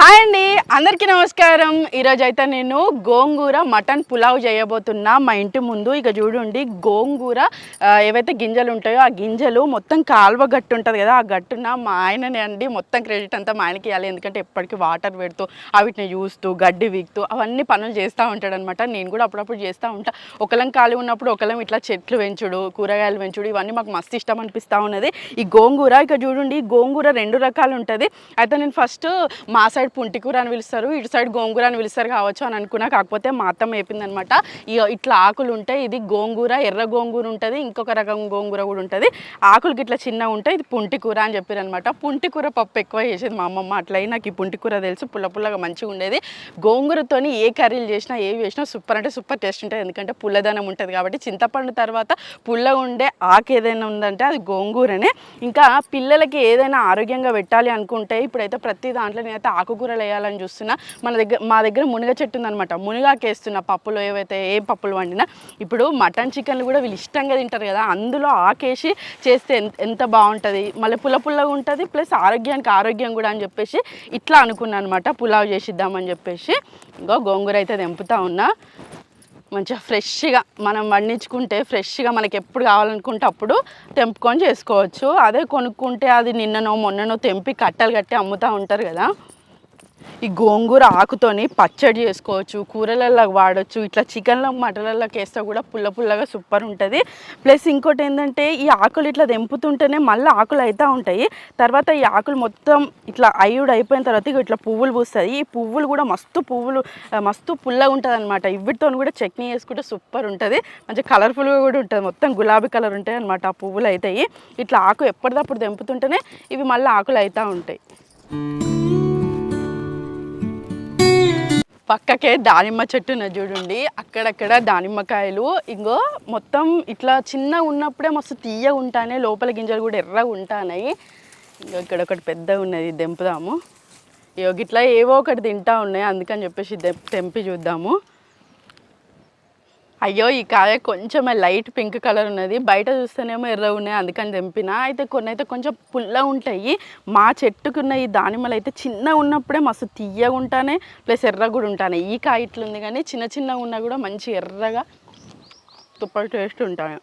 Hi అండి అందరికీ నమస్కారం. ఈరోజు అయితే నేను గోంగూర మటన్ పులావ్ చేయబోతున్నా మా ఇంటి ముందు. ఇక చూడండి గోంగూర ఏవైతే గింజలు ఉంటాయో ఆ గింజలు మొత్తం కాలువ గట్టు ఉంటుంది కదా ఆ గట్టున మా ఆయననే అండి మొత్తం క్రెడిట్ అంతా మా ఆయనకి ఇవ్వాలి. ఎందుకంటే ఎప్పటికీ వాటర్ పెడుతూ వాటిని చూస్తూ గడ్డి వీక్తూ అవన్నీ పనులు చేస్తూ ఉంటాడు అనమాట నేను కూడా అప్పుడప్పుడు చేస్తూ ఉంటా. ఒకలం ఖాళీ ఉన్నప్పుడు ఒకలం ఇట్లా చెట్లు పెంచుడు కూరగాయలు పెంచుడు ఇవన్నీ మాకు మస్తు ఇష్టం అనిపిస్తూ ఉన్నది. ఈ గోంగూర ఇక చూడండి గోంగూర రెండు రకాలు ఉంటుంది. అయితే నేను ఫస్ట్ మా సైడ్ పుంటికూర అని పిలుస్తారు ఇటు సైడ్ గోంగూర అని పిలుస్తారు కావచ్చు అని అనుకున్నా. కాకపోతే మా అత్తమ్మ చెప్పిందనమాట ఇట్లా ఆకులు ఉంటాయి ఇది గోంగూర ఎర్ర గోంగూర ఉంటుంది ఇంకొక రకం గోంగూర కూడా ఉంటుంది. ఆకులకి ఇట్లా చిన్న ఉంటాయి ఇది పుంటికూర అని చెప్పారు అనమాట పుంటికూర పప్పు ఎక్కువ చేసేది మా అమ్మమ్మ. అట్లయి నాకు ఈ పుంటికూర తెలుసు పుల్ల పుల్లగా మంచిగా ఉండేది. గోంగూరతోని ఏ కర్రీలు చేసినా ఏవి చేసినా సూపర్ అంటే సూపర్ టేస్ట్ ఉంటుంది. ఎందుకంటే పుల్లదనం ఉంటుంది కాబట్టి చింతపండు తర్వాత పుల్ల ఉండే ఆకు ఏదైనా ఉందంటే అది గోంగూరనే. ఇంకా పిల్లలకి ఏదైనా ఆరోగ్యంగా పెట్టాలి అనుకుంటే ఇప్పుడైతే ప్రతి దాంట్లో నేనైతే ఆకుకూరలు వేయాలని చూస్తున్నా. మన దగ్గర మా దగ్గర మునగ చెట్టు ఉందన్నమాట. మునగాకు వేస్తున్నా పప్పులో ఏవైతే ఏ పప్పులు వండినా. ఇప్పుడు మటన్ చికెన్లు కూడా వీళ్ళు ఇష్టంగా తింటారు కదా. అందులో ఆకేసి చేస్తే ఎంత ఎంత బాగుంటుంది? మళ్ళీ పుల్ల పుల్లగా ఉంటుంది. ప్లస్ ఆరోగ్యానికి ఆరోగ్యం కూడా అని చెప్పేసి ఇట్లా అనుకున్నాను అనమాట పులావ్ చేసిద్దామని చెప్పేసి. ఇంకో గోంగూర అయితే తెంపుతా ఉన్నా. మంచిగా ఫ్రెష్గా మనం వండించుకుంటే ఫ్రెష్గా మనకి ఎప్పుడు కావాలనుకుంటే అప్పుడు తెంపుకొని చేసుకోవచ్చు. అదే కొనుక్కుంటే అది నిన్ననో మొన్ననో తెంపి కట్టలు కట్టి అమ్ముతూ ఉంటారు కదా. ఈ గోంగూర ఆకుతోని పచ్చడి చేసుకోవచ్చు కూరలలో వాడచ్చు ఇట్లా చికెన్లో మటన్లలోకి వేస్తే కూడా పుల్ల పుల్లగా సూపర్ ఉంటుంది. ప్లస్ ఇంకోటి ఏంటంటే ఈ ఆకులు ఇట్లా తెంపుతుంటేనే మళ్ళీ ఆకులు అవుతూ ఉంటాయి. తర్వాత ఈ ఆకులు మొత్తం ఇట్లా అయ్యుడు అయిపోయిన తర్వాత ఇక ఇట్లా పువ్వులు పూస్తాయి ఈ పువ్వులు కూడా మస్తు పువ్వులు మస్తు పుల్లగా ఉంటుంది అనమాట ఇవిటితో కూడా చట్నీ వేసుకుంటే సూపర్ ఉంటుంది. మంచి కలర్ఫుల్గా కూడా ఉంటుంది. మొత్తం గులాబీ కలర్ ఉంటాయి అనమాట ఆ పువ్వులు అవుతాయి ఇట్లా ఆకు ఎప్పటిదప్పుడు తెంపుతుంటేనే ఇవి మళ్ళీ ఆకులు అవుతూ ఉంటాయి. పక్కకే దానిమ్మ చెట్టు ఉన్నది చూడండి. అక్కడక్కడ దానిమ్మకాయలు. ఇంకో మొత్తం ఇట్లా చిన్నగా ఉన్నప్పుడే మస్తు తీయగా ఉంటానే లోపల గింజలు కూడా ఎర్రగా ఉంటాయి ఇంకా ఇక్కడ ఒకటి పెద్ద ఉన్నది దెంపుదాము ఇగో ఇట్లా ఏవో ఒకటి తింటా ఉన్నాయి అందుకని చెప్పేసి తెంపి చూద్దాము. అయ్యో ఈ కాయ కొంచెం లైట్ పింక్ కలర్ ఉన్నది. బయట చూస్తేనేమో ఎర్ర ఉన్నాయి అందుకని తెంపిన. అయితే కొన్ని అయితే కొంచెం పుల్ల ఉంటాయి. మా చెట్టుకున్న ఈ దానిమ్మలు అయితే చిన్న ఉన్నప్పుడే మస్తు తీయగా ఉంటానే ప్లస్ ఎర్ర కూడా ఉంటాయి ఈ కాయ ఇట్లుంది కానీ చిన్న చిన్నగా ఉన్నా కూడా మంచి ఎర్రగా తుప్పటి టేస్ట్ ఉంటాయి.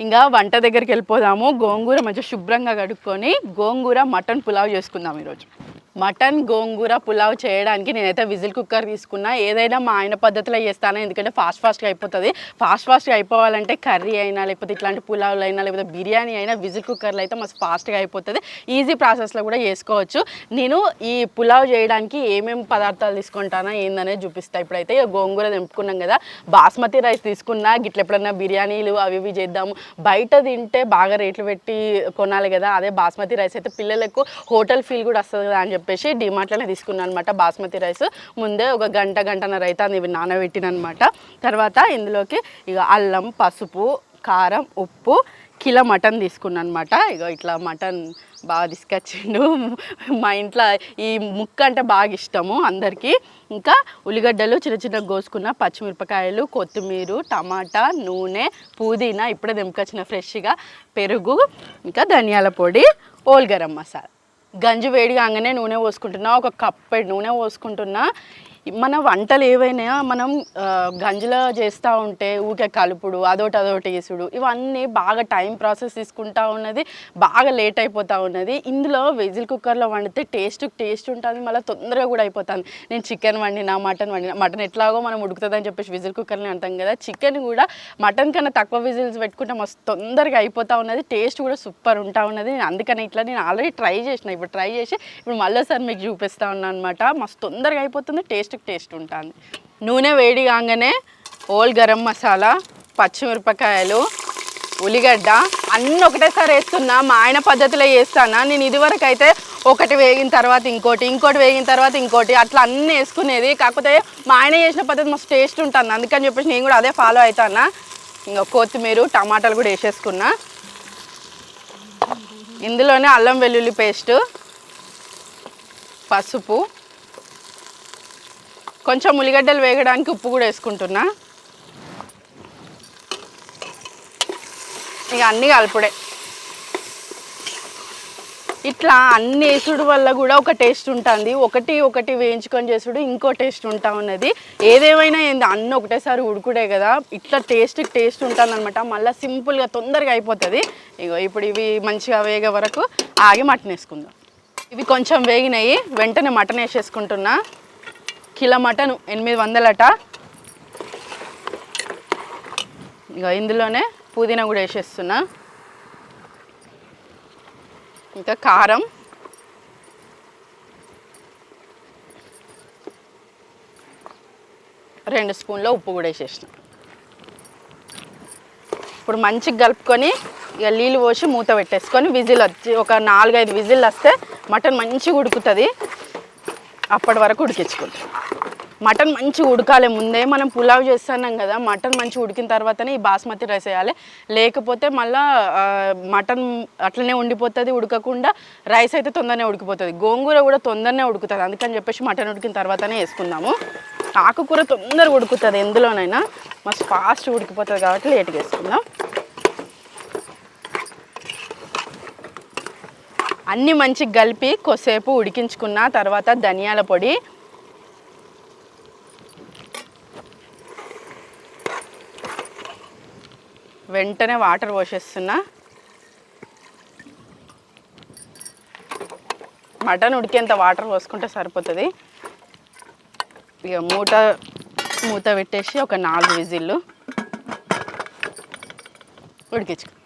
ఇంకా వంట దగ్గరికి వెళ్ళిపోదాము. గోంగూర మంచిగా శుభ్రంగా కడుక్కొని గోంగూర మటన్ పులావ్ చేసుకుందాం ఈరోజు. మటన్ గోంగూర పులావ్ చేయడానికి నేనైతే విజిల్ కుక్కర్ తీసుకున్నా. ఏదైనా మా ఆయన పద్ధతిలో చేస్తాను? ఎందుకంటే ఫాస్ట్ ఫాస్ట్గా అయిపోతుంది. ఫాస్ట్ ఫాస్ట్గా అయిపోవాలంటే కర్రీ అయినా లేకపోతే ఇట్లాంటి పులావ్లు అయినా లేకపోతే బిర్యానీ అయినా విజిల్ కుక్కర్లో అయితే మస్తు ఫాస్ట్గా అయిపోతుంది. ఈజీ ప్రాసెస్లో కూడా చేసుకోవచ్చు. నేను ఈ పులావ్ చేయడానికి ఏమేమి పదార్థాలు తీసుకుంటానా ఏందనేది చూపిస్తా. ఇప్పుడైతే గోంగూర తెంపుకున్నాం కదా. బాస్మతి రైస్ తీసుకున్నా. గిట్ల ఎప్పుడన్నా బిర్యానీలు అవి ఇవి చేద్దాము. బయట తింటే బాగా రేట్లు పెట్టి కొనాలి కదా. అదే బాస్మతి రైస్ అయితే పిల్లలకు హోటల్ ఫీల్ కూడా వస్తుంది కదా అని చెప్పేసి డిమార్ట్లోనే తీసుకున్నాను అనమాట బాస్మతి రైస్. ముందే ఒక గంట గంటన్నర అయితే అది నానబెట్టినమాట తర్వాత ఇందులోకి ఇక అల్లం పసుపు కారం ఉప్పు కిలో మటన్ తీసుకున్నాను అనమాట ఇక ఇట్లా మటన్ బాగా తీసుకొచ్చిండు. మా ఇంట్లో ఈ ముక్క అంటే బాగా ఇష్టము అందరికీ. ఇంకా ఉల్లిగడ్డలు చిన్న చిన్న కోసుకున్న పచ్చిమిరపకాయలు కొత్తిమీర టమాటా నూనె పుదీనా ఇప్పుడే తెంపుకొచ్చిన ఫ్రెష్గా పెరుగు ఇంకా ధనియాల పొడి ఓల్ గరం మసాలా. గంజి వేడి కాగానే నూనె పోసుకుంటున్నా ఒక కప్పెడు నూనె పోసుకుంటున్నా. మన వంటలు ఏవైనా మనం గంజలో చేస్తూ ఉంటే ఊకే కలుపుడు అదోటి అదొకటి వేసుడు ఇవన్నీ బాగా టైం ప్రాసెస్ తీసుకుంటా ఉన్నది బాగా లేట్ అయిపోతూ ఉన్నది. ఇందులో వెజిల్ కుక్కర్లో వండితే టేస్ట్ టేస్ట్ ఉంటుంది మళ్ళీ తొందరగా కూడా అయిపోతుంది. నేను చికెన్ వండినా మటన్ వండినా మటన్ ఎట్లాగో మనం ఉడుకుతుందని చెప్పేసి విజిల్ కుక్కర్ని అంటాం కదా చికెన్ కూడా మటన్ కన్నా తక్కువ విజిల్స్ పెట్టుకుంటే మస్తు తొందరగా అయిపోతూ ఉన్నది టేస్ట్ కూడా సూపర్ ఉంటా ఉన్నది. నేను అందుకని ఇట్లా నేను ఆల్రెడీ ట్రై చేసిన ఇప్పుడు ట్రై చేసి ఇప్పుడు మళ్ళీసారి మీకు చూపిస్తా ఉన్నాను అనమాట మస్తు తొందరగా అయిపోతుంది టేస్ట్ టేస్ట్ ఉంటుంది. నూనె వేడి కాగానే ఓల్ గరం మసాలా పచ్చిమిరపకాయలు ఉల్లిగడ్డ అన్నీ ఒకటేసారి వేస్తున్నా. మా ఆయన పద్ధతిలో వేస్తానా నేను ఇదివరకు అయితే ఒకటి వేగిన తర్వాత ఇంకోటి ఇంకోటి వేగిన తర్వాత ఇంకోటి అట్లా అన్నీ వేసుకునేది. కాకపోతే మా ఆయన చేసిన పద్ధతి మస్తు టేస్ట్ ఉంటుంది. అందుకని చెప్పేసి నేను కూడా అదే ఫాలో అవుతానా ఇంకా కొత్తిమీర టమాటాలు కూడా వేసేసుకున్నా. ఇందులోనే అల్లం వెల్లుల్లి పేస్ట్ పసుపు కొంచెం ఉల్లిగడ్డలు వేగడానికి ఉప్పు కూడా వేసుకుంటున్నా. ఇక అన్నీ కలుపుడే. ఇట్లా అన్ని వేసుడు వల్ల కూడా ఒక టేస్ట్ ఉంటుంది. ఒకటి ఒకటి వేయించుకొని చేసుడు ఇంకో టేస్ట్ ఉంటా ఉన్నది. ఏదేమైనా ఏంది అన్ని ఒకటేసారి ఉడుకుడే కదా. ఇట్లా టేస్ట్ టేస్ట్ ఉంటుంది అనమాట మళ్ళీ సింపుల్గా తొందరగా అయిపోతుంది. ఇగో ఇప్పుడు ఇవి మంచిగా వేగే వరకు ఆగి మటన్ వేసుకుందాం. ఇవి కొంచెం వేగినాయి. వెంటనే మటన్ వేసేసుకుంటున్నా. కిలో మటన్ ఎనిమిది వందలట. ఇక ఇందులోనే పుదీనా కూడా వేసేస్తున్నా. ఇంకా కారం. రెండు స్పూన్ల ఉప్పు కూడా వేసేసిన. ఇప్పుడు మంచిగా కలుపుకొని ఇక నీళ్ళు పోసి మూత పెట్టేసుకొని విజిల్ వచ్చి ఒక నాలుగైదు విజిల్ వస్తే మటన్ మంచిగా ఉడుకుతుంది. అప్పటి వరకు ఉడికించుకుంటాం. మటన్ మంచిగా ఉడకాలి. ముందే మనం పులావ్ చేస్తున్నాం కదా మటన్ మంచిగా ఉడికిన తర్వాతనే ఈ బాస్మతి రైస్ వేయాలి. లేకపోతే మళ్ళా మటన్ అట్లనే ఉండిపోతుంది ఉడకకుండా రైస్ అయితే తొందరనే ఉడికిపోతుంది. గోంగూర కూడా తొందరనే ఉడుకుతుంది. అందుకని చెప్పేసి మటన్ ఉడికిన తర్వాతనే వేసుకుందాము. ఆకుకూర తొందరగా ఉడుకుతుంది. ఎందులోనైనా మస్తు ఫాస్ట్ ఉడికిపోతుంది కాబట్టి లేట్గా వేసుకుందాం. అన్నీ మంచిగా కలిపి కొద్దిసేపు ఉడికించుకున్న తర్వాత ధనియాల పొడి. వెంటనే వాటర్ పోసేస్తున్నా. మటన్ ఉడికేంత వాటర్ పోసుకుంటే సరిపోతుంది. ఇక మూత మూత పెట్టేసి ఒక నాలుగు విజిల్లు ఉడికించుకో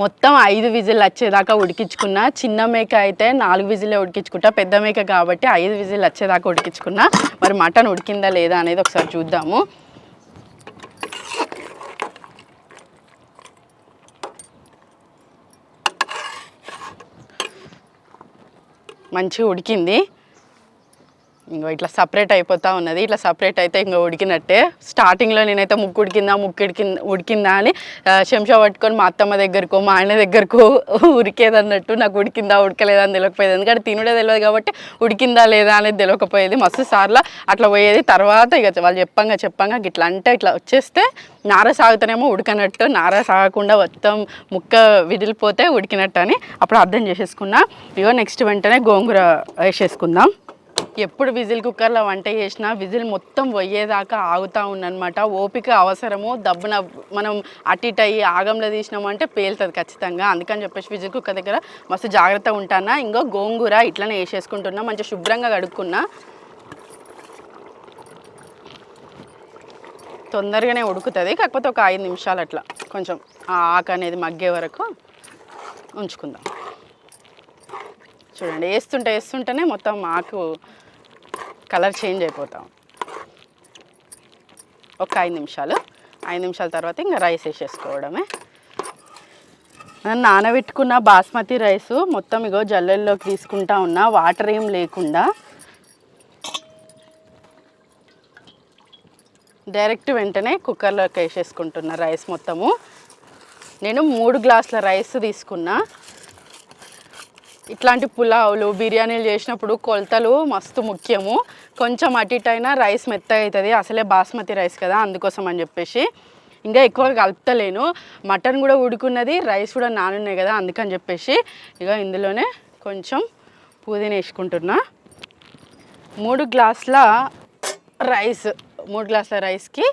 మొత్తం ఐదు విజిల్ వచ్చేదాకా ఉడికించుకున్నా. చిన్న మేక అయితే నాలుగు విజిలే ఉడికించుకుంటా. పెద్ద మేక కాబట్టి ఐదు విజిల్ వచ్చేదాకా ఉడికించుకున్నా. మరి మటన్ ఉడికిందా లేదా అనేది ఒకసారి చూద్దాము. మంచిగా ఉడికింది. ఇంకో ఇట్లా సపరేట్ అయిపోతా ఉన్నది. ఇట్లా సపరేట్ అయితే ఇంకా ఉడికినట్టే. స్టార్టింగ్లో నేనైతే ముక్కు ఉడికిందా ముక్కు ఉడికింద ఉడికిందా అని ఆ, చెంచా పట్టుకొని మా అత్తమ్మ దగ్గరకో మా ఆయన దగ్గరకో ఉరికేదన్నట్టు నాకు ఉడికిందా ఉడకలేదా అని తెలియకపోయేది ఎందుకంటే తినుడే తెలియదు కాబట్టి ఉడికిందా లేదా అనేది తెలియకపోయేది మస్తు సార్లు అట్లా పోయేది. తర్వాత ఇక వాళ్ళు చెప్పంగా చెప్పంగా ఇట్లా అంటే ఇట్లా వచ్చేస్తే నార సాగుతానేమో ఉడకనట్టు నార సాగకుండా మొత్తం ముక్క విదిలిపోతే ఉడికినట్టు అని అప్పుడు అర్థం చేసేసుకున్నా. ఇగో నెక్స్ట్ వెంటనే గోంగూర వేసేసుకుందాం. ఎప్పుడు విజిల్ కుక్కర్లో వంట చేసినా విజిల్ మొత్తం పోయేదాకా ఆగుతూ ఉన్ననమాట ఓపిక అవసరము దబ్బున మనం అటు ఇటు అయ్యి ఆగంలో తీసినామంటే పేలుతుంది ఖచ్చితంగా. అందుకని చెప్పేసి విజిల్ కుక్కర్ దగ్గర మస్తు జాగ్రత్తగా ఉంటానా? ఇంకో గోంగూర ఇట్లనే వేసేసుకుంటున్నా మంచిగా శుభ్రంగా కడుక్కున్నా. తొందరగానే ఉడుకుతుంది కాకపోతే ఒక ఐదు నిమిషాలు అట్లా. కొంచెం ఆ ఆకు అనేది మగ్గే వరకు ఉంచుకుందాం. చూడండి వేస్తుంటే వేస్తుంటేనే మొత్తం ఆకు కలర్ చేంజ్ అయిపోతాం. ఒక ఐదు నిమిషాలు. ఐదు నిమిషాల తర్వాత ఇంకా రైస్ వేసేసుకోవడమే. నానబెట్టుకున్న బాస్మతి రైస్ మొత్తం ఇగో జల్లెల్లోకి తీసుకుంటా ఉన్నా వాటర్ ఏం లేకుండా. డైరెక్ట్ వెంటనే కుక్కర్లోకి వేసేసుకుంటున్నా రైస్ మొత్తము. నేను మూడు గ్లాసుల రైస్ తీసుకున్నా. ఇట్లాంటి పులావులు బిర్యానీలు చేసినప్పుడు కొలతలు మస్తు ముఖ్యము. కొంచెం అటు ఇటు అయినా రైస్ మెత్త అవుతుంది అసలే బాస్మతి రైస్ కదా అందుకోసం అని చెప్పేసి. ఇంకా ఎక్కువ కలుపుతలేను. మటన్ కూడా ఉడుకున్నది రైస్ కూడా నానున్నాయి కదా అందుకని చెప్పేసి ఇక ఇందులోనే కొంచెం పుదీనా వేసుకుంటున్నా. మూడు గ్లాసుల రైస్ మూడు గ్లాసుల రైస్కి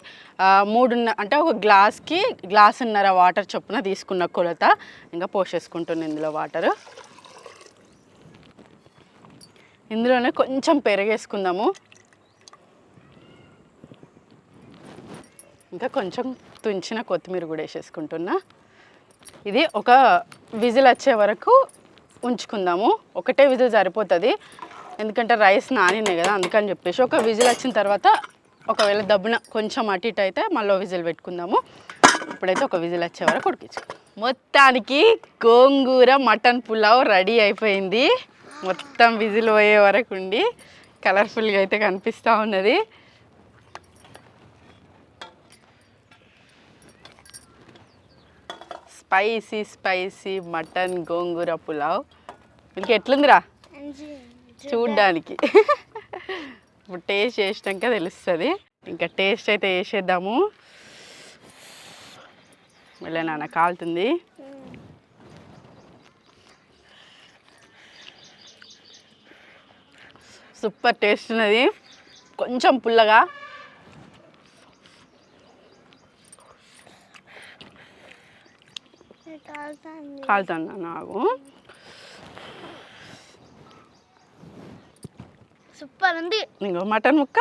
మూడున్న అంటే ఒక గ్లాస్కి గ్లాసున్నర వాటర్ చొప్పున తీసుకున్న కొలత. ఇంకా పోసేసుకుంటున్నాను ఇందులో వాటర్. ఇందులోనే కొంచెం పెరిగేసుకుందాము. ఇంకా కొంచెం తుంచిన కొత్తిమీర కూడా వేసేసుకుంటున్నా. ఇది ఒక విజిల్ వచ్చే వరకు ఉంచుకుందాము. ఒకటే విజిల్ సరిపోతుంది. ఎందుకంటే రైస్ నానినాయి కదా అందుకని చెప్పేసి ఒక విజిల్ వచ్చిన తర్వాత ఒకవేళ దబ్బున కొంచెం అటు ఇటు అయితే మళ్ళీ విజిల్ పెట్టుకుందాము. ఇప్పుడైతే ఒక విజిల్ వచ్చే వరకు ఉడికించుకుందాం. మొత్తానికి గోంగూర మటన్ పులావ్ రెడీ అయిపోయింది. మొత్తం విజిల్ పోయే వరకు ఉండి కలర్ఫుల్గా అయితే కనిపిస్తూ ఉన్నది. Spicy spicy mutton gongura pulao. ఇంక ఎట్లుందిరా? చూడ్డానికి. ఇప్పుడు టేస్ట్ చేసినాక తెలుస్తుంది. ఇంకా టేస్ట్ అయితే వేసేద్దాము మళ్ళీ నాన్న కాలుతుంది. సూపర్ టేస్ట్ ఉన్నది. కొంచెం పుల్లగా. కాలుతాను నాకు సూపర్ ఉంది. ఇంకో మటన్ ముక్క?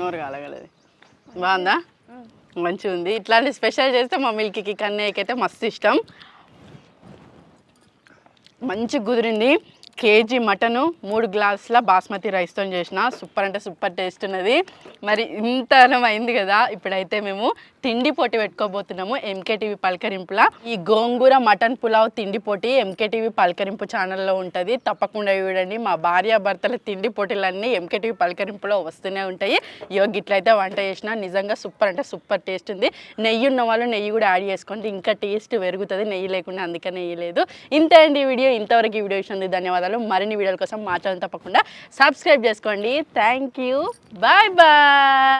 నోరు కాలగలది. బాగుందా? మంచిగా ఉంది. ఇట్లాంటి స్పెషల్ చేస్తే మా మిల్కీకి కన్నయ్యకి అయితే మస్తు ఇష్టం. మంచి కుదిరింది. కేజీ మటను మూడు గ్లాసుల బాస్మతి రైస్తో చేసిన. సూపర్ అంటే సూపర్ టేస్ట్ ఉన్నది. మరి ఇంత అయింది కదా ఇప్పుడైతే మేము తిండి పోటీ పెట్టుకోబోతున్నాము ఎంకేటీవీ పలకరింపులా. ఈ గోంగూర మటన్ పులావ్ తిండి పోటీ ఎంకేటీవీ పలకరింపు ఛానల్లో ఉంటుంది. తప్పకుండా చూడండి. మా భార్య భర్తల తిండి పోటీలన్నీ ఎంకేటీవీ పలకరింపులో వస్తూనే ఉంటాయి. యోగి ఇట్లయితే వంట చేసిన నిజంగా సూపర్ అంటే సూపర్ టేస్ట్ ఉంది. నెయ్యి ఉన్న వాళ్ళు నెయ్యి కూడా యాడ్ చేసుకోండి. ఇంకా టేస్ట్ పెరుగుతుంది. నెయ్యి లేకుండా అందుకే నెయ్యి లేదు. ఇంతే అండి వీడియో. ఇంతవరకు ఈ వీడియో ఇచ్చింది ధన్యవాదాలు. మరిన్ని వీడియోల కోసం మా ఛానల్ తప్పకుండా సబ్స్క్రైబ్ చేసుకోండి. Thank you bye bye